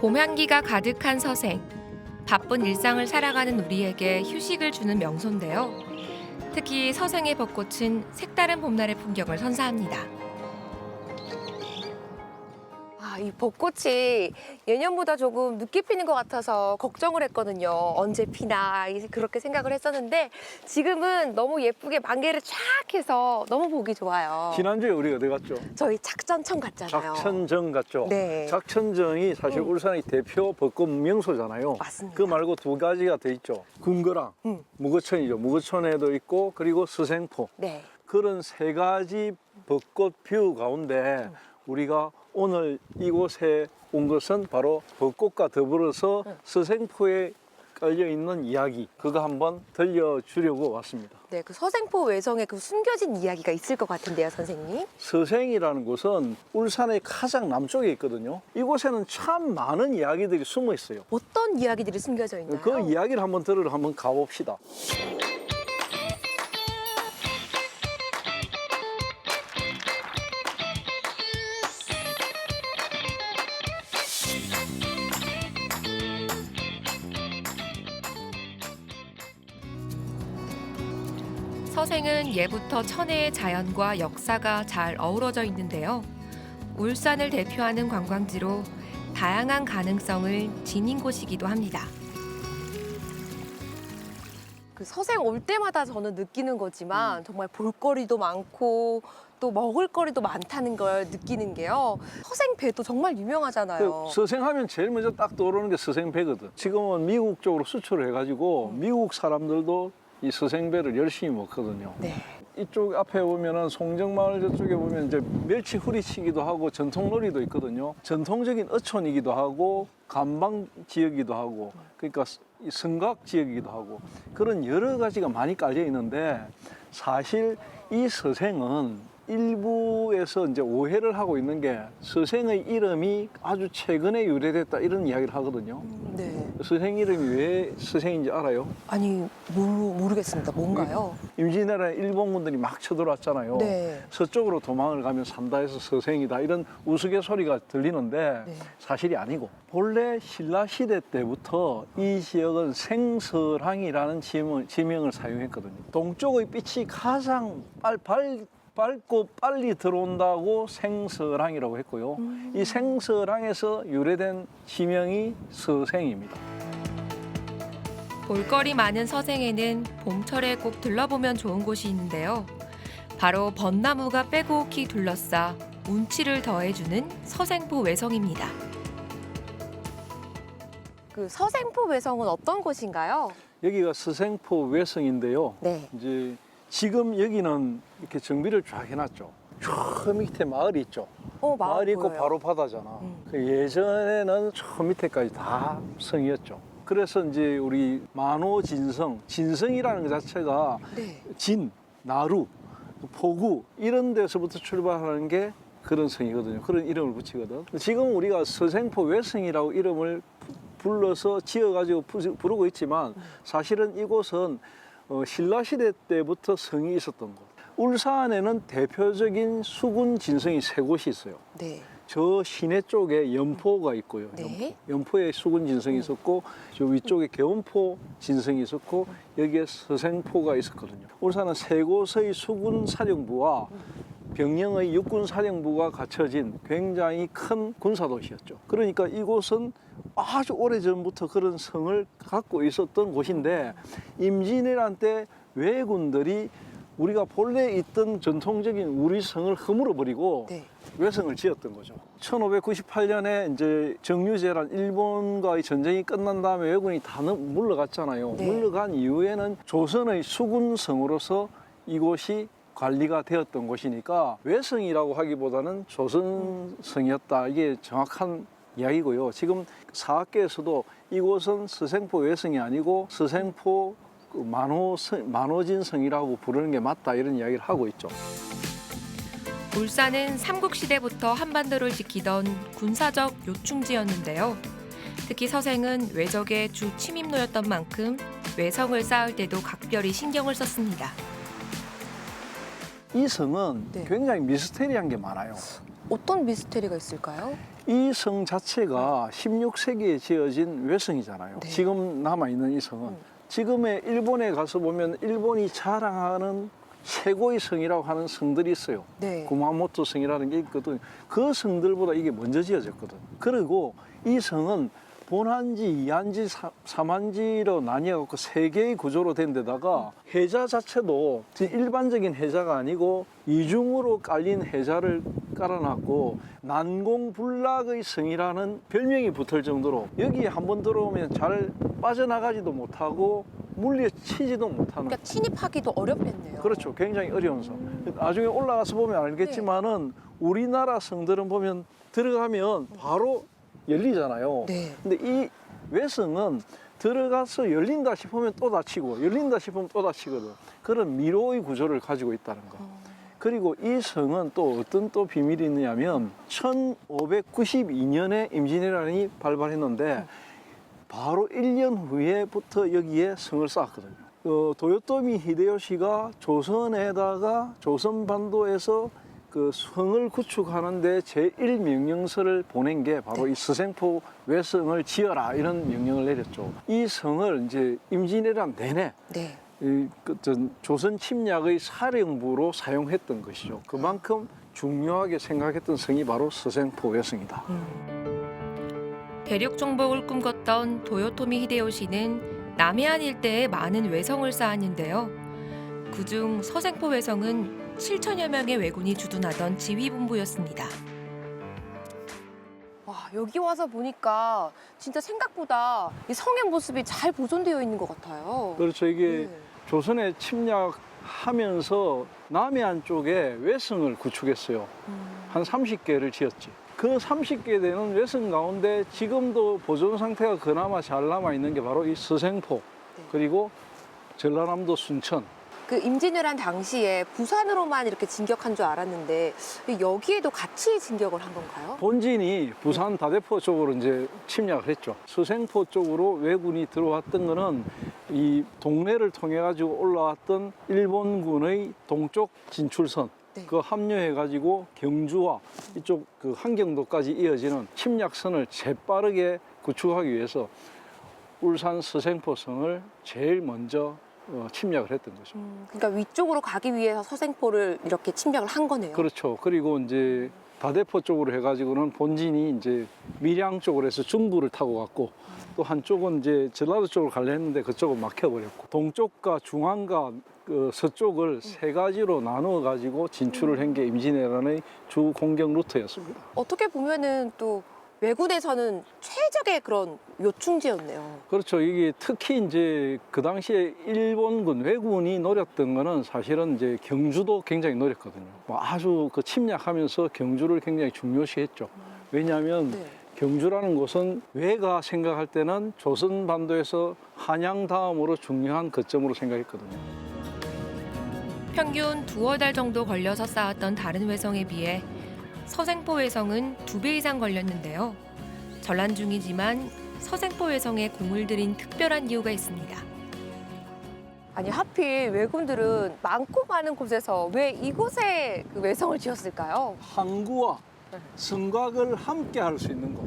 봄 향기가 가득한 서생. 바쁜 일상을 살아가는 우리에게 휴식을 주는 명소인데요. 특히 서생의 벚꽃은 색다른 봄날의 풍경을 선사합니다. 이 벚꽃이 예년보다 조금 늦게 피는 것 같아서 걱정을 했거든요. 언제 피나 이- 그렇게 생각을 했었는데 지금은 너무 예쁘게 만개를 쫙 해서 너무 보기 좋아요. 지난주에 우리 어디 갔죠? 저희 작전청 갔잖아요. 작천정 갔죠? 네. 작천정이 사실 음. 울산의 대표 벚꽃 명소잖아요. 맞습니다. 그 말고 두 가지가 더 있죠. 금거랑 음. 무거천이죠. 무거천에도 있고 그리고 서생포. 네. 그런 세 가지 벚꽃 뷰 가운데 음. 우리가 오늘 이곳에 온 것은 바로 벚꽃과 더불어서 음. 서생포에 깔려 있는 이야기 그거 한번 들려주려고 왔습니다. 네, 그 서생포 외성에 그 숨겨진 이야기가 있을 것 같은데요, 선생님. 서생이라는 곳은 울산의 가장 남쪽에 있거든요. 이곳에는 참 많은 이야기들이 숨어 있어요. 어떤 이야기들이 숨겨져 있나요? 그 이야기를 한번 들으러 한번 가봅시다. 서생은 예부터 천혜의 자연과 역사가 잘 어우러져 있는데요. 울산을 대표하는 관광지로 다양한 가능성을 지닌 곳이기도 합니다. 그 서생 올 때마다 저는 느끼는 음. 거지만 정말 볼거리도 많고 또 먹을거리도 많다는 걸 느끼는 게요. 서생 배도 정말 유명하잖아요. 그 서생하면 제일 먼저 딱 떠오르는 게 서생배거든. 지금은 미국 쪽으로 수출을 해가지고 미국 사람들도 이 서생배를 열심히 먹거든요. 네. 이쪽 앞에 보면은 송정마을 저쪽에 보면 이제 멸치 후리치기도 하고 전통놀이도 있거든요. 전통적인 어촌이기도 하고 간방 지역이기도 하고 그러니까 이 성곽 지역이기도 하고 그런 여러 가지가 많이 깔려 있는데 사실 이 서생은 일부에서 이제 오해를 하고 있는 게 서생의 이름이 아주 최근에 유래됐다 이런 이야기를 하거든요. 네. 서생 이름이 왜 서생인지 알아요? 아니 모르, 모르겠습니다. 뭔가요? 임진왜란에 일본군들이 막 쳐들어왔잖아요. 네. 서쪽으로 도망을 가면 산다 해서 서생이다 이런 우스갯소리가 들리는데 네. 사실이 아니고 본래 신라 시대 때부터 이 지역은 생서랑이라는 지명, 지명을 사용했거든요. 동쪽의 빛이 가장 빨, 밝, 밝고 빨리 들어온다고 생서랑이라고 했고요. 음. 이 생서랑에서 유래된 지명이 서생입니다. 볼거리 많은 서생에는 봄철에 꼭 들러보면 좋은 곳이 있는데요. 바로 벚나무가 빼곡히 둘러싸 운치를 더해주는 서생포 외성입니다. 그 서생포 외성은 어떤 곳인가요? 여기가 서생포 외성인데요. 네. 이제 지금 여기는 이렇게 정비를 쫙 해놨죠. 저 밑에 마을이 있죠. 어, 마을 마을이 있고 보여요. 바로 바다잖아. 음. 그 예전에는 저 밑에까지 다 성이었죠. 그래서 이제 우리 만호진성, 진성이라는 것 자체가 네. 진, 나루, 포구 이런 데서부터 출발하는 게 그런 성이거든요. 그런 이름을 붙이거든. 지금 우리가 서생포 외성이라고 이름을 부- 불러서 지어가지고 부- 부르고 있지만 사실은 이곳은 어, 신라시대 때부터 성이 있었던 곳. 울산에는 대표적인 수군 진성이 세 곳이 있어요. 네. 저 시내 쪽에 연포가 있고요. 네. 연포. 에 수군 진성이 있었고 저 위쪽에 개원포 진성이 있었고 여기에 서생포가 있었거든요. 울산은 세 곳의 수군 사령부와 병영의 육군 사령부가 갖춰진 굉장히 큰 군사 도시였죠. 그러니까 이곳은 아주 오래 전부터 그런 성을 갖고 있었던 곳인데 임진왜란 때 왜군들이 우리가 본래 있던 전통적인 우리 성을 허물어 버리고 네. 외성을 지었던 거죠. 1598년에 이제 정유제란 일본과의 전쟁이 끝난 다음에 왜군이 다 넘- 물러갔잖아요. 네. 물러간 이후에는 조선의 수군성으로서 이곳이 관리가 되었던 곳이니까 외성이라고 하기보다는 조선성이었다. 이게 정확한 이야기고요. 지금 사학계에서도 이곳은 서생포 외성이 아니고 서생포 그 만호 만호진성이라고 부르는 게 맞다 이런 이야기를 하고 있죠. 울산은 삼국시대부터 한반도를 지키던 군사적 요충지였는데요. 특히 서생은 외적의 주 침입로였던 만큼 외성을 쌓을 때도 각별히 신경을 썼습니다. 이 성은 네. 굉장히 미스테리한 게 많아요. 어떤 미스테리가 있을까요? 이 성 자체가 16세기에 지어진 외성이잖아요. 네. 지금 남아있는 이 성은. 음. 지금의 일본에 가서 보면 일본이 자랑하는 최고의 성이라고 하는 성들이 있어요. 네. 구마모토 성이라는 게 있거든. 그 성들보다 이게 먼저 지어졌거든. 그리고 이 성은 본한지, 이한지, 사- 삼한지로 나뉘어갖고 세 개의 구조로 된 데다가 해자 자체도 일반적인 해자가 아니고 이중으로 깔린 해자를 깔아놨고 난공불락의 성이라는 별명이 붙을 정도로 여기에 한번 들어오면 잘 빠져나가지도 못하고 물리치지도 못하는 그러니까 침입하기도 어렵겠네요. 그렇죠. 굉장히 어려운 성. 나중에 올라가서 보면 알겠지만은 우리나라 성들은 보면 들어가면 바로 열리잖아요. 네. 근데 이 외성은 들어가서 열린다 싶으면 또 닫히고 열린다 싶으면 또 닫히거든. 그런 미로의 구조를 가지고 있다는 거. 그리고 이 성은 또 어떤 또 비밀이 있느냐면 1592년에 임진왜란이 발발했는데 바로 1년 후에부터 여기에 성을 쌓았거든요. 어, 도요토미 히데요시가 조선에다가 조선 반도에서 그 성을 구축하는데 제1명령서를 보낸 게 바로 이 스생포 외성을 지어라 이런 명령을 내렸죠. 이 성을 이제 임진왜란 내내 네. 이, 그, 전, 조선 침략의 사령부로 사용했던 것이죠. 그만큼 중요하게 생각했던 성이 바로 스생포 외성이다. 대륙 정복을 꿈꿨던 도요토미 히데요시는 남해안 일대에 많은 외성을 쌓았는데요. 그중 서생포 외성은 7천여 명의 왜군이 주둔하던 지휘본부였습니다. 와, 여기 와서 보니까 진짜 생각보다 이 성의 모습이 잘 보존되어 있는 것 같아요. 그렇죠. 이게 네. 조선에 침략하면서 남해안 쪽에 외성을 구축했어요. 음. 한 30개를 지었지. 그 30개 되는 외성 가운데 지금도 보존 상태가 그나마 잘 남아 있는 게 바로 이 서생포 네. 그리고 전라남도 순천. 그 임진왜란 당시에 부산으로만 이렇게 진격한 줄 알았는데 여기에도 같이 진격을 한 건가요? 본진이 부산 다대포 쪽으로 이제 침략을 했죠. 서생포 쪽으로 왜군이 들어왔던 거는 이 동네를 통해 가지고 올라왔던 일본군의 동쪽 진출선 네. 그 합류해 가지고 경주와 이쪽 그 한경도까지 이어지는 침략선을 재빠르게 구축하기 위해서 울산 서생포성을 제일 먼저 어, 침략을 했던 거죠. 음, 그러니까 위쪽으로 가기 위해서 서생포를 이렇게 침략을 한 거네요. 그렇죠. 그리고 이제 다대포 쪽으로 해가지고는 본진이 이제 밀양 쪽으로 해서 중부를 타고 갔고 또 한쪽은 이제 전라도 쪽으로 가려 했는데 그쪽은 막혀버렸고 동쪽과 중앙과 그 서쪽을 세 가지로 나누어 가지고 진출을 한 게 임진왜란의 주 공격 루트였습니다. 어떻게 보면은 또 왜군에서는 최적의 그런 요충지였네요. 그렇죠. 이게 특히 이제 그 당시에 일본군 왜군이 노렸던 거는 사실은 이제 경주도 굉장히 노렸거든요. 뭐 아주 그 침략하면서 경주를 굉장히 중요시했죠. 왜냐하면 네. 경주라는 곳은 왜가 생각할 때는 조선 반도에서 한양 다음으로 중요한 거점으로 생각했거든요. 평균 두어 달 정도 걸려서 쌓았던 다른 외성에 비해 서생포 외성은 두 배 이상 걸렸는데요. 전란 중이지만 서생포 외성에 공을 들인 특별한 이유가 있습니다. 아니 하필 왜군들은 많고 많은 곳에서 왜 이곳에 그 외성을 지었을까요? 항구와 성곽을 함께 할 수 있는 곳.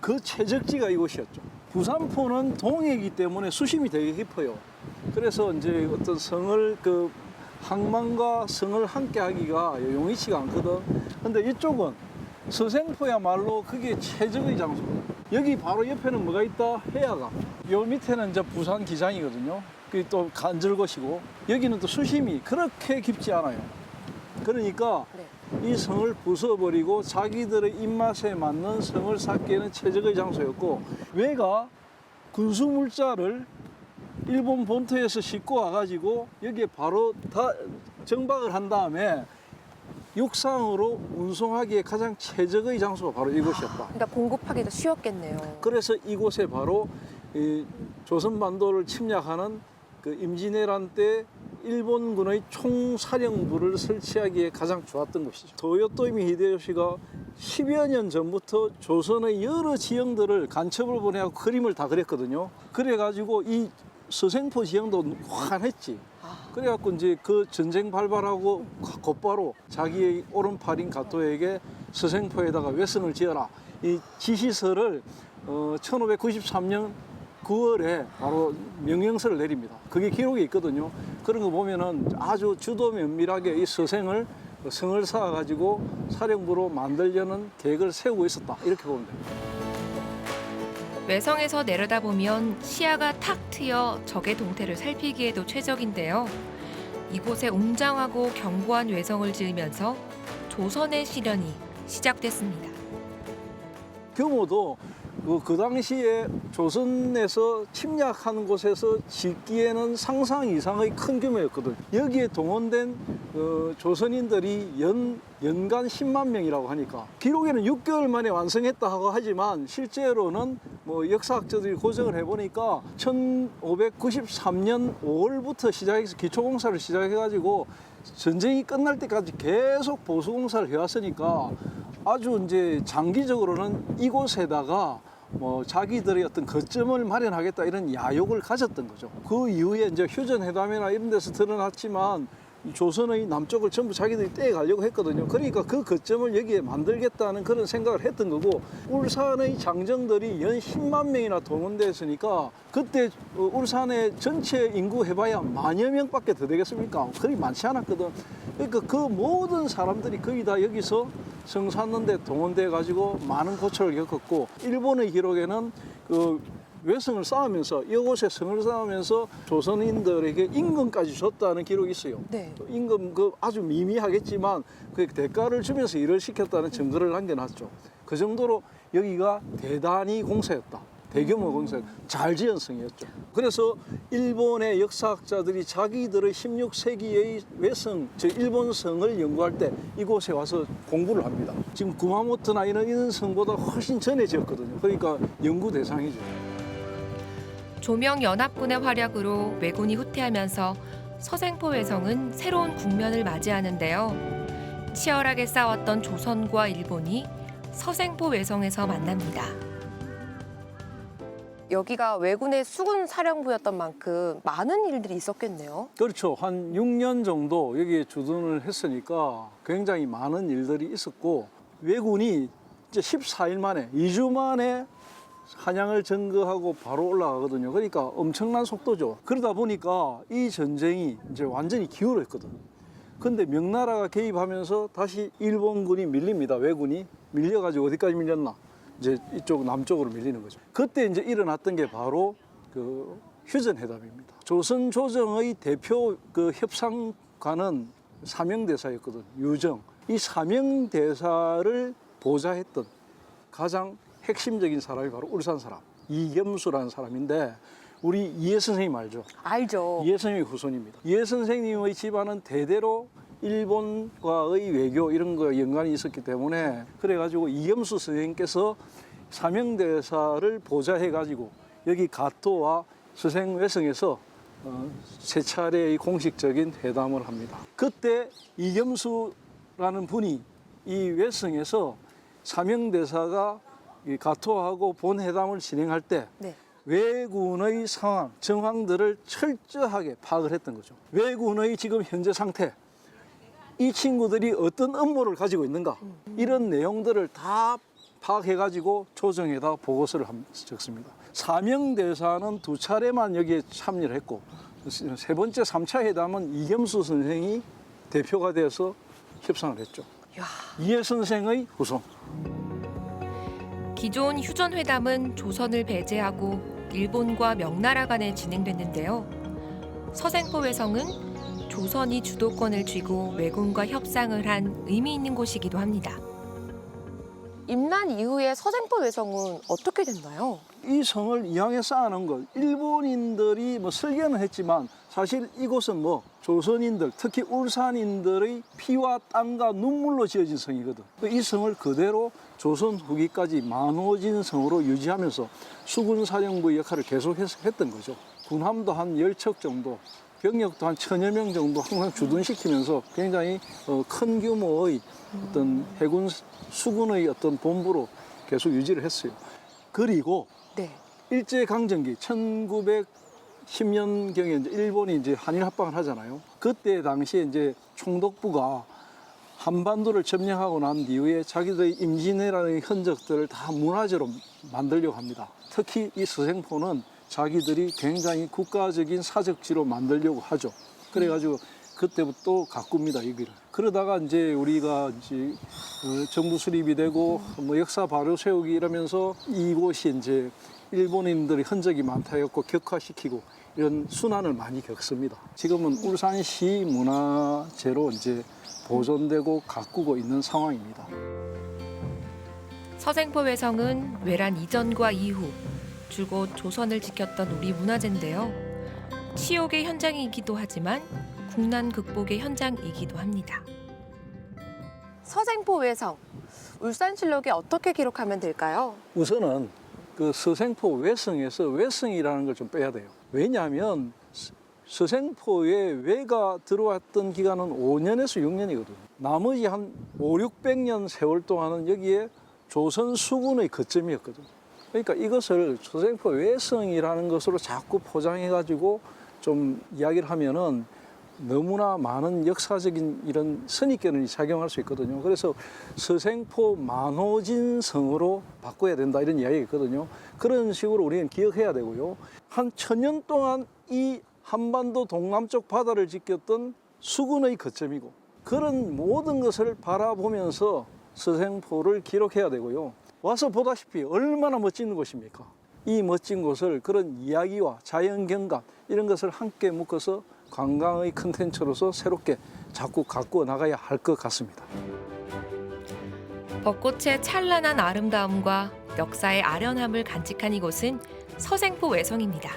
그 최적지가 이곳이었죠. 부산포는 동해이기 때문에 수심이 되게 깊어요. 그래서 이제 어떤 성을 그 항만과 성을 함께 하기가 용이치가 않거든. 근데 이쪽은 서생포야말로 그게 최적의 장소거든. 여기 바로 옆에는 뭐가 있다? 해야가. 요 밑에는 이제 부산 기장이거든요. 그게 또 간절것이고 여기는 또 수심이 그렇게 깊지 않아요. 그러니까 네. 이 성을 부숴버리고 자기들의 입맛에 맞는 성을 쌓기에는 최적의 장소였고 왜가 군수물자를 일본 본토에서 싣고 와가지고 여기에 바로 다 정박을 한 다음에 육상으로 운송하기에 가장 최적의 장소가 바로 이곳이었다. 그러니까 공급하기도 쉬웠겠네요. 그래서 이곳에 바로 이 조선반도를 침략하는 그 임진왜란 때 일본군의 총사령부를 설치하기에 가장 좋았던 곳이죠. 도요토미 히데요시가 10여 년 전부터 조선의 여러 지형들을 간첩을 보내고 그림을 다 그렸거든요. 그래가지고 이 서생포 지형도 환했지. 그래갖고 이제 그 전쟁 발발하고 곧바로 자기의 오른팔인 가토에게 서생포에다가 외선을 지어라. 이 지시서를 어, 1593년 9월에 바로 명령서를 내립니다. 그게 기록에 있거든요. 그런 거 보면은 아주 주도 면밀하게 이 서생을 성을 쌓아 가지고 사령부로 만들려는 계획을 세우고 있었다. 이렇게 보면 됩니다. 외성에서 내려다보면 시야가 탁 트여 적의 동태를 살피기에도 최적인데요. 이곳에 웅장하고 견고한 외성을 지으면서 조선의 시련이 시작됐습니다. 규모도 그, 그 당시에 조선에서 침략하는 곳에서 짓기에는 상상 이상의 큰 규모였거든. 여기에 동원된 어, 조선인들이 연, 연간 10만 명이라고 하니까 기록에는 6개월 만에 완성했다 하고 하지만 실제로는 뭐 역사학자들이 고정을 해보니까 1593년 5월부터 시작해서 기초공사를 시작해가지고 전쟁이 끝날 때까지 계속 보수공사를 해왔으니까 아주 이제 장기적으로는 이곳에다가 뭐 자기들의 어떤 거점을 마련하겠다 이런 야욕을 가졌던 거죠. 그 이후에 이제 휴전회담이나 이런 데서 드러났지만 이 조선의 남쪽을 전부 자기들이 떼가려고 했거든요. 그러니까 그 거점을 여기에 만들겠다는 그런 생각을 했던 거고 울산의 장정들이 연 10만 명이나 동원돼 있으니까 그때 어, 울산의 전체 인구 해봐야 만여 명밖에 더 되겠습니까? 그리 많지 않았거든. 그러니까 그 모든 사람들이 거의 다 여기서 성 샀는데 동원돼 가지고 많은 고초를 겪었고 일본의 기록에는 그 외성을 쌓으면서 이곳에 성을 쌓으면서 조선인들에게 임금까지 줬다는 기록이 있어요. 네. 임금 그 아주 미미하겠지만 그 대가를 주면서 일을 시켰다는 증거를 남겨놨죠. 그 정도로 여기가 대단히 공사였다. 대규모 공사, 잘 지은 성이었죠. 그래서 일본의 역사학자들이 자기들의 16세기의 외성, 즉 일본 성을 연구할 때 이곳에 와서 공부를 합니다. 지금 구마모토나 이런 이런 성보다 훨씬 전에 지었거든요. 그러니까 연구 대상이죠. 조명 연합군의 활약으로 왜군이 후퇴하면서 서생포 외성은 새로운 국면을 맞이하는데요. 치열하게 싸웠던 조선과 일본이 서생포 외성에서 만납니다. 여기가 왜군의 수군 사령부였던 만큼 많은 일들이 있었겠네요. 그렇죠. 한 6년 정도 여기에 주둔을 했으니까 굉장히 많은 일들이 있었고 왜군이 이제 14일 만에 2주 만에 한양을 점거하고 바로 올라가거든요. 그러니까 엄청난 속도죠. 그러다 보니까 이 전쟁이 이제 완전히 기울었거든. 근데 명나라가 개입하면서 다시 일본군이 밀립니다. 왜군이 밀려가지고 어디까지 밀렸나? 이제 이쪽 남쪽으로 밀리는 거죠. 그때 이제 일어났던 게 바로 그 휴전 회담입니다. 조선 조정의 대표 그 협상관은 사명대사였거든. 유정. 이 사명대사를 보좌했던 가장 핵심적인 사람이 바로 울산 사람 이겸수라는 사람인데 우리 이해 선생님 알죠? 알죠. 이해 선생님의 후손입니다. 이해 선생님의 집안은 대대로 일본과의 외교 이런 거 연관이 있었기 때문에 그래가지고 이겸수 선생님께서 사명대사를 보좌해 가지고 여기 가토와 수생외성에서 어, 세 차례의 공식적인 회담을 합니다. 그때 이겸수라는 분이 이 외성에서 사명대사가 이 가토하고 본회담을 진행할 때 네. 왜군의 상황, 정황들을 철저하게 파악을 했던 거죠. 왜군의 지금 현재 상태, 이 친구들이 어떤 업무를 가지고 있는가, 이런 내용들을 다 파악해가지고 조정에다 보고서를 함- 적습니다. 사명대사는 두 차례만 여기에 참여를 했고, 세 번째, 삼차 회담은 이겸수 선생이 대표가 되어서 협상을 했죠. 야, 이해 선생의 후손. 기존 휴전 회담은 조선을 배제하고 일본과 명나라 간에 진행됐는데요. 서생포 외성은 조선이 주도권을 쥐고 왜군과 협상을 한 의미 있는 곳이기도 합니다. 임난 이후에 서생포 외성은 어떻게 됐나요? 이 성을 이왕에 쌓아놓은 것 일본인들이 뭐 설계는 했지만 사실 이곳은 뭐 조선인들 특히 울산인들의 피와 땀과 눈물로 지어진 성이거든 이 성을 그대로 조선 후기까지 만호진 성으로 유지하면서 수군 사령부의 역할을 계속했던 거죠 군함도 한 열 척 정도 병력도 한 천여 명 정도 항상 주둔시키면서 굉장히 어, 큰 규모의 어떤 해군 수군의 어떤 본부로 계속 유지를 했어요 그리고 네. 일제 강점기 1910년경에 이제 일본이 이제 한일 합방을 하잖아요. 그때 당시에 이제 총독부가 한반도를 점령하고 난 이후에 자기들의 임진왜란의 흔적들을 다 문화재로 만들려고 합니다. 특히 이 서생포는 자기들이 굉장히 국가적인 사적지로 만들려고 하죠. 그래가지고 그때부터 가꿉니다 여기를. 그러다가 이제 우리가 이제 어, 정부 수립이 되고 뭐 역사 바로 세우기 이러면서 이곳이 이제 일본인들의 흔적이 많다 해갖고 격화시키고 이런 순환을 많이 겪습니다. 지금은 울산시 문화재로 이제 보존되고 가꾸고 있는 상황입니다. 서생포 외성은 외란 이전과 이후 줄곧 조선을 지켰던 우리 문화재인데요. 치욕의 현장이기도 하지만 국난 극복의 현장이기도 합니다. 서생포 외성 울산실록에 어떻게 기록하면 될까요? 우선은 그 서생포 외성에서 외성이라는 걸 좀 빼야 돼요. 왜냐하면 서- 서생포에 외가 들어왔던 기간은 5년에서 6년이거든요. 나머지 한 5, 600년 세월 동안은 여기에 조선 수군의 거점이었거든요. 그러니까 이것을 서생포 외성이라는 것으로 자꾸 포장해가지고 좀 이야기를 하면은 너무나 많은 역사적인 이런 선입견을 작용할 수 있거든요. 그래서 서생포 만호진성으로 바꿔야 된다 이런 이야기가 있거든요. 그런 식으로 우리는 기억해야 되고요. 한 천년 동안 이 한반도 동남쪽 바다를 지켰던 수군의 거점이고 그런 모든 것을 바라보면서 서생포를 기록해야 되고요. 와서 보다시피 얼마나 멋진 곳입니까? 이 멋진 곳을 그런 이야기와 자연 경관 이런 것을 함께 묶어서 관광의 컨텐츠로서 새롭게 자꾸 가꾸어 나가야 할 것 같습니다. 벚꽃의 찬란한 아름다움과 역사의 아련함을 간직한 이곳은 서생포 외성입니다.